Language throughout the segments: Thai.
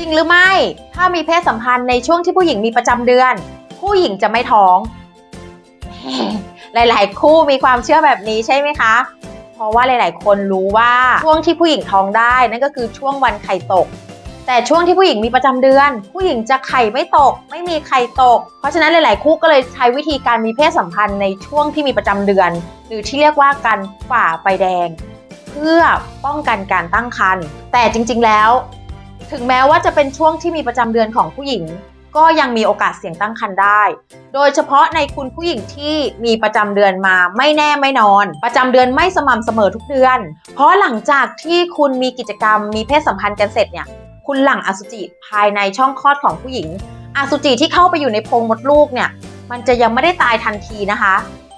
จริงหรือไม่ ถ้ามีเพศสัมพันธ์ในช่วงที่ผู้หญิงมีประจำเดือน ผู้หญิงจะไม่ท้อง หลาย ๆ คู่มีความเชื่อแบบนี้ใช่ไหมคะ เพราะว่าหลาย ๆ คนรู้ว่าช่วงที่ผู้หญิงท้องได้นั่นก็คือช่วงวันไข่ตก แต่ช่วงที่ผู้หญิงมีประจำเดือน ผู้หญิงจะไข่ไม่ตก ไม่มีไข่ตก เพราะฉะนั้นหลาย ๆ คู่ก็เลยใช้วิธีการมีเพศสัมพันธ์ในช่วงที่มีประจำเดือน หรือที่เรียกว่าการฝ่าไฟแดง เพื่อป้องกันการตั้งครรภ์แต่จริง ๆ แล้ว ถึงแม้ว่าจะเป็นช่วงที่มีประจำเดือนของผู้หญิง ก็ยังมีโอกาสเสี่ยงตั้งครรภ์ได้ โดยเฉพาะในคุณผู้หญิงที่มีประจำเดือนมาไม่แน่ไม่นอน ประจำเดือนไม่สม่ำเสมอทุกเดือน เพราะหลังจากที่คุณมีกิจกรรมมีเพศสัมพันธ์กันเสร็จเนี่ย คุณหลั่งอสุจิภายในช่องคลอดของผู้หญิง อสุจิที่เข้าไปอยู่ในโพรงมดลูกเนี่ย มันจะยังไม่ได้ตายทันทีนะคะ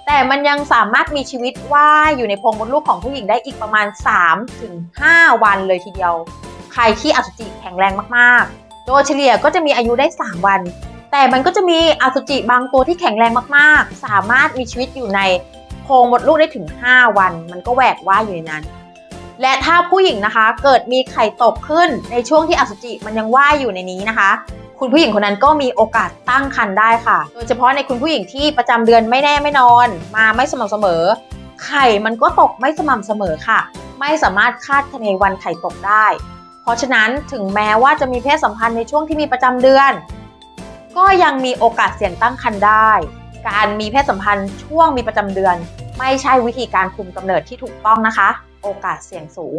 แต่มันยังสามารถมีชีวิตว่ายอยู่ในโพรงมดลูกของผู้หญิงได้อีกประมาณ 3-5 วันเลยทีเดียว ใครที่อสุจิแข็งแรงมากๆ โดยเฉลี่ยก็จะมีอายุได้ 3 วัน แต่มันก็จะมีอสุจิบางตัวที่แข็งแรงมากๆ สามารถมีชีวิตอยู่ในโพรงมดลูกได้ถึง 5 วัน มันก็แหวกว่ายอยู่ในนั้น และถ้าผู้หญิงนะคะเกิดมีไข่ตกขึ้นในช่วงที่อสุจิมันยังว่ายอยู่ในนี้นะคะ คุณผู้หญิงคนนั้นก็มีโอกาสตั้งครรภ์ได้ค่ะ โดยเฉพาะในคุณผู้หญิงที่ประจำเดือนไม่แน่ไม่นอน มาไม่สม่ำเสมอ ไข่มันก็ตกไม่สม่ำเสมอค่ะ ไม่สามารถคาดคะเนวันไข่ตกได้ เพราะฉะนั้นถึงแม้ว่าจะมีเพศสัมพันธ์ในช่วงที่มีประจำเดือน ก็ยังมีโอกาสเสี่ยงตั้งครรภ์ได้ การมีเพศสัมพันธ์ช่วงมีประจำเดือน ไม่ใช่วิธีการคุมกำเนิดที่ถูกต้องนะคะ โอกาสเสี่ยงสูง